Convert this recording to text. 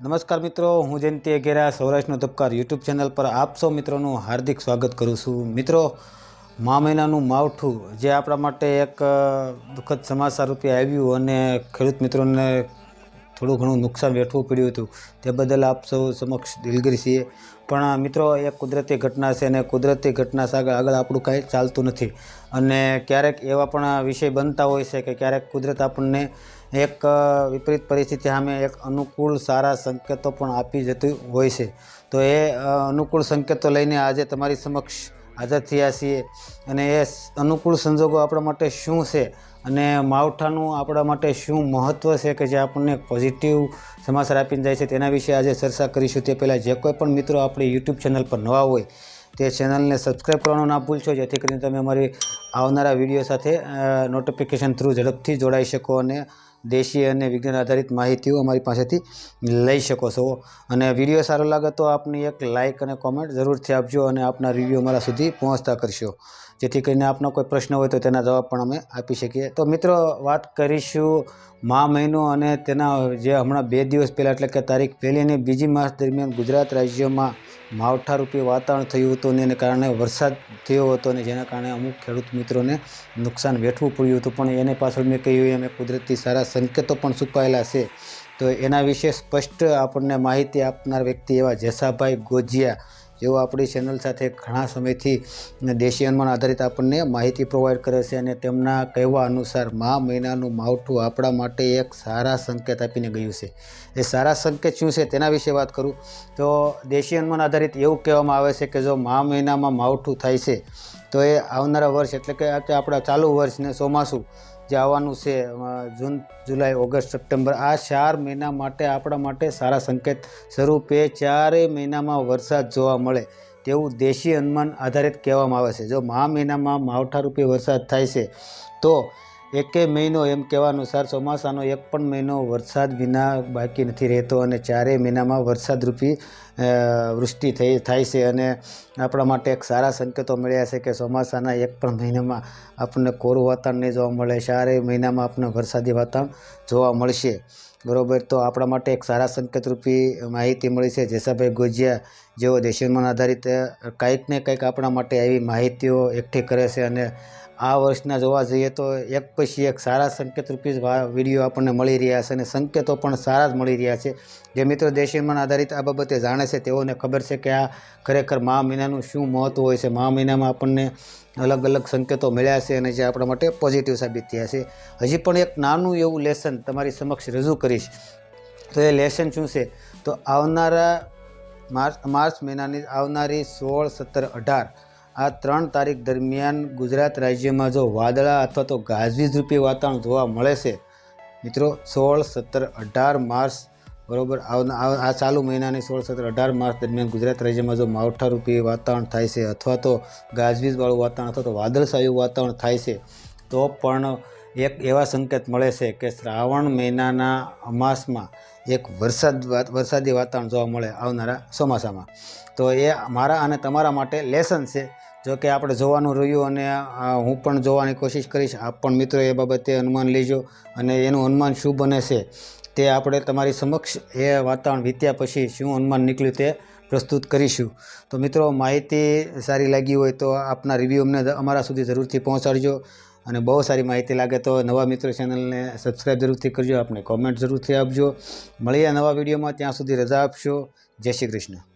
નમસ્કાર મિત્રો, હું જયંતિ અઘેરા, સૌરાષ્ટ્રનો ધબકાર યુટ્યુબ ચેનલ પર આપ સૌ મિત્રોનું હાર્દિક સ્વાગત કરું છું. મિત્રો, મા મહિનાનું માવઠું, જે આપણા માટે એક દુઃખદ સમાચાર રૂપે આવ્યું અને ખેડૂત મિત્રોને થોડું ઘણું નુકસાન વેઠવું પડ્યું હતું. તે બદલ આપ સૌ સમક્ષ દિલગીર છીએ. પણ મિત્રો એ કુદરતી ઘટના છે અને કુદરતી ઘટના સામે આગળ આપણું કાંઈ ચાલતું નથી. અને ક્યારેક એવા પણ વિષય બનતા હોય છે કે ક્યારેક કુદરત આપણને એક વિપરીત પરિસ્થિતિ સામે એક અનુકૂળ સારા સંકેતો પણ આપી જતું હોય છે. તો એ અનુકૂળ સંકેતો લઈને આજે તમારી સમક્ષ હાજર થયા છીએ અને એ અનુકૂળ સંજોગો આપણા માટે શું છે અને માવઠાનું આપણા માટે શું મહત્ત્વ છે કે જે આપણને પોઝિટિવ સમાચાર આપીને જાય છે તેના વિશે આજે ચર્ચા કરીશું. તે પહેલાં જે કોઈ પણ મિત્રો આપણી યુટ્યુબ ચેનલ પર નવા હોય તે ચેનલને સબસ્ક્રાઈબ કરવાનું ના ભૂલશો, જેથી કરીને તમે અમારી આવનારા વીડિયો સાથે નોટિફિકેશન થ્રુ ઝડપથી જોડાઈ શકો અને દેશી અને વિજ્ઞાન આધારિત માહિતીઓ અમારી પાસેથી લઈ શકો છો. અને વીડિયો સારો લાગે તો આપની એક લાઇક અને કોમેન્ટ જરૂરથી આપજો અને આપના રિવ્યૂ અમારા સુધી પહોંચતા કરશો. જેથી કરીને આપનો કોઈ પ્રશ્ન હોય તો તેના જવાબ પણ અમે આપી શકીએ. તો મિત્રો, વાત કરીશું મા મહિનો અને તેના જે હમણાં બે દિવસ પહેલાં, એટલે કે તારીખ પહેલી અને બીજી માસ દરમિયાન ગુજરાત રાજ્યમાં માવઠારૂપી વાતાવરણ થયું હતું અને એને કારણે વરસાદ થયો હતો અને જેના કારણે અમુક ખેડૂત મિત્રોને નુકસાન વેઠવું પડ્યું હતું. પણ એને પાછળ મેં કહ્યું એ કુદરતી સારા સંકેતો પણ છુપાયેલા છે. તો એના વિશે સ્પષ્ટ આપણને માહિતી આપનાર વ્યક્તિ એવા જેસાભાઈ ગોજિયા જેઓ આપણી ચેનલ સાથે ઘણા સમયથી દેશી અનુમાન આધારિત આપણને માહિતી પ્રોવાઈડ કરે છે અને તેમના કહેવા અનુસાર મા મહિનાનું માવઠું આપણા માટે એક સારા સંકેત આપીને ગયું છે. એ સારા સંકેત શું છે તેના વિશે વાત કરું? તો દેશી અનુમાન આધારિત એવું કહેવામાં આવે છે કે જો મા મહિનામાં માવઠું થાય છે, તો એ આવનારા વર્ષ એટલે કે આપણા ચાલુ વર્ષને ચોમાસું જે આવવાનું છે જૂન, જુલાઈ, ઓગસ્ટ, સપ્ટેમ્બર. આ ચાર મહિના માટે, આપણા માટે સારા સંકેત સ્વરૂપે ચારેય મહિનામાં વરસાદ જોવા મળે તેવું દેશી અનુમાન આધારિત કહેવામાં આવે છે. જો મહા મહિનામાં માવઠારૂપી વરસાદ થાય છે, તો એકે મહિનો એમ કહેવા અનુસાર ચોમાસાનો એક પણ મહિનો વરસાદ વિના બાકી નથી રહેતો અને ચારેય મહિનામાં વરસાદરૂપી વૃષ્ટિ થઈ, થાય છે અને આપણા માટે એક સારા સંકેતો મળ્યા છે કે ચોમાસાના એક પણ મહિનામાં આપણને કોરું વાતાવરણ નહીં જોવા મળે ચારેય મહિનામાં આપણને વરસાદી વાતાવરણ જોવા મળશે. બરાબર, તો આપણા માટે એક સારા સંકેતરૂપી માહિતી મળી છે. જેસાભાઈ ગોજિયા જેઓ દેશીયમાન આધારિત કંઈક ને કંઈક આપણા માટે એવી માહિતીઓ એકઠી કરે છે અને આ વર્ષના જોવા જઈએ તો એક પછી એક સારા સંકેતરૂપી વીડિયો આપણને મળી રહ્યા છે અને સંકેતો પણ સારા જ મળી રહ્યા છે. જે મિત્રો દેશીયમાન આધારિત આ બાબતે જાણે છે તેઓને ખબર છે કે આ ખરેખર મહા મહિનાનું શું મહત્ત્વ હોય છે. મહા મહિનામાં આપણને અલગ અલગ સંકેતો મળ્યા છે અને જે આપણા માટે પોઝિટિવ સાબિત થયા છે. હજી પણ એક નાનું એવું લેસન તમારી સમક્ષ રજૂ કરીશ. તો એ લેસન શું છે? તો આવનારા માર્ચ માર્ચ મહિનાની આવનારી સોળ, સત્તર, અઢાર, આ ત્રણ તારીખ દરમિયાન ગુજરાત રાજ્યમાં જો વાદળા અથવા તો ગાજવીજ વાતાવરણ જોવા મળે છે. મિત્રો, સોળ, સત્તર, અઢાર માર્ચ બરોબર? આ ચાલુ મહિનાની સોળ, સત્તર, અઢાર માર્ચ દરમિયાન ગુજરાત રાજ્યમાં જો માવઠારૂપી વાતાવરણ થાય છે અથવા તો ગાજવીજવાળું વાતાવરણ અથવા તો વાદળછાયું વાતાવરણ થાય છે, તો પણ એક એવા સંકેત મળે છે કે શ્રાવણ મહિનાના અમાસમાં એક વરસાદ વરસાદી વાતાવરણ જોવા મળે આવનારા ચોમાસામાં. તો એ મારા અને તમારા માટે લેસન છે. જો કે આપણે જોવાનું રહ્યું અને હું પણ જોવાની કોશિશ કરીશ. આપ પણ મિત્રો એ બાબતે અનુમાન લેજો અને એનું અનુમાન શું બને છે? તે આપણે તમારી સમક્ષ એ વાતાવરણ વીત્યા પછી શું અનુમાન નીકળ્યું તે પ્રસ્તુત કરીશું. તો મિત્રો, માહિતી સારી લાગી હોય તો આપના રિવ્યૂ અમને અમારા સુધી જરૂરથી પહોંચાડજો અને બહુ સારી માહિતી લાગે તો નવા મિત્રો ચેનલને સબસ્ક્રાઈબ જરૂરથી કરજો આપણે કોમેન્ટ જરૂરથી આપજો. મળીએ નવા વિડીયોમાં ત્યાં સુધી રજા આપશો. જય શ્રી કૃષ્ણ.